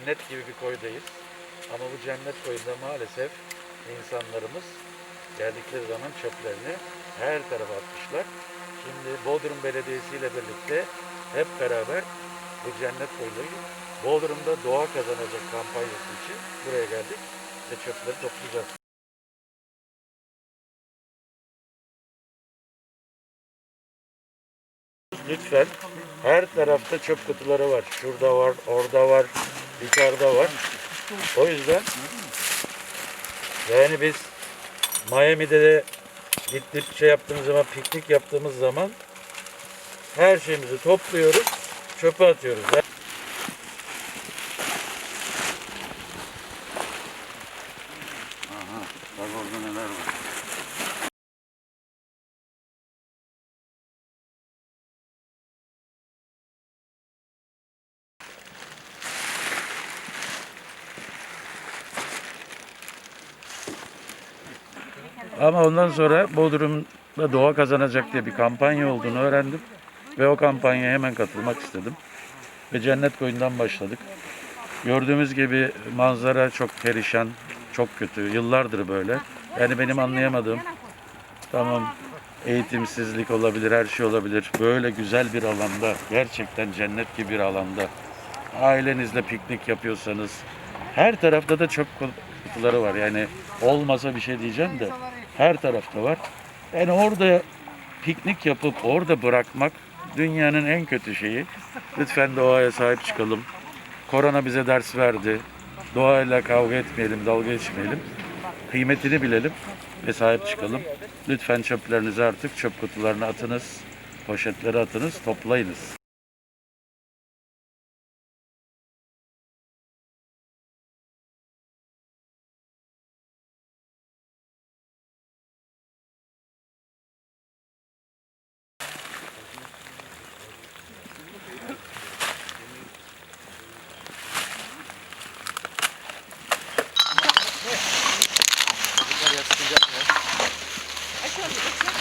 cennet gibi bir koydayız. Ama bu cennet koyunda maalesef insanlarımız geldikleri zaman çöplerini her tarafa atmışlar. Şimdi Bodrum Belediyesi ile birlikte hep beraber bu cennet koyunu Bodrum'da doğa kazanacak kampanyası için buraya geldik ve çöpleri toplayacağız. Lütfen her tarafta çöp kutuları var. Şurada var, orada var, yukarıda var. O yüzden yani biz Miami'de de gittik şey yaptığımız zaman, piknik yaptığımız zaman her şeyimizi topluyoruz, çöpe atıyoruz. Aha, bak orada neler var. Ama ondan sonra Bodrum'da doğa kazanacak diye bir kampanya olduğunu öğrendim. Ve o kampanyaya hemen katılmak istedim. Ve Cennet Koyun'dan başladık. Gördüğümüz gibi manzara çok perişan, çok kötü. Yıllardır böyle. Yani benim anlayamadığım, tamam eğitimsizlik olabilir, her şey olabilir. Böyle güzel bir alanda, gerçekten cennet gibi bir alanda ailenizle piknik yapıyorsanız her tarafta da çöp kutuları var. Yani olmasa bir şey diyeceğim de her tarafta var. Yani orada piknik yapıp orada bırakmak dünyanın en kötü şeyi. Lütfen doğaya sahip çıkalım. Korona bize ders verdi. Doğayla kavga etmeyelim, dalga geçmeyelim. Kıymetini bilelim ve sahip çıkalım. Lütfen çöplerinizi artık çöp kutularına atınız. Poşetlere atınız, toplayınız.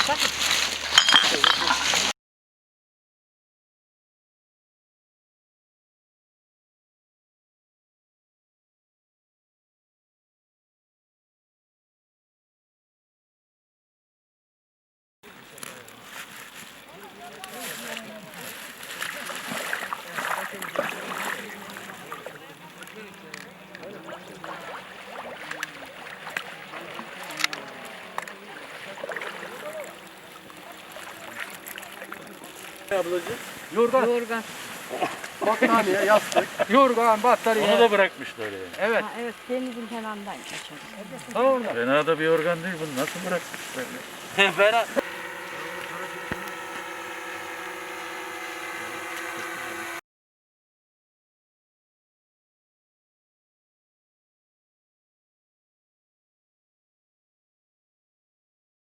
захист. Ablacığım. Yorgan, Yorgan. battaniye, yastık, yorgan, battaniye. Onu da bırakmışlar yani. Evet. Ha, evet denizin kenarından kaçar. Tamam mı? Fena da bir organ değil bunu nasıl bırakmışlar? Fena.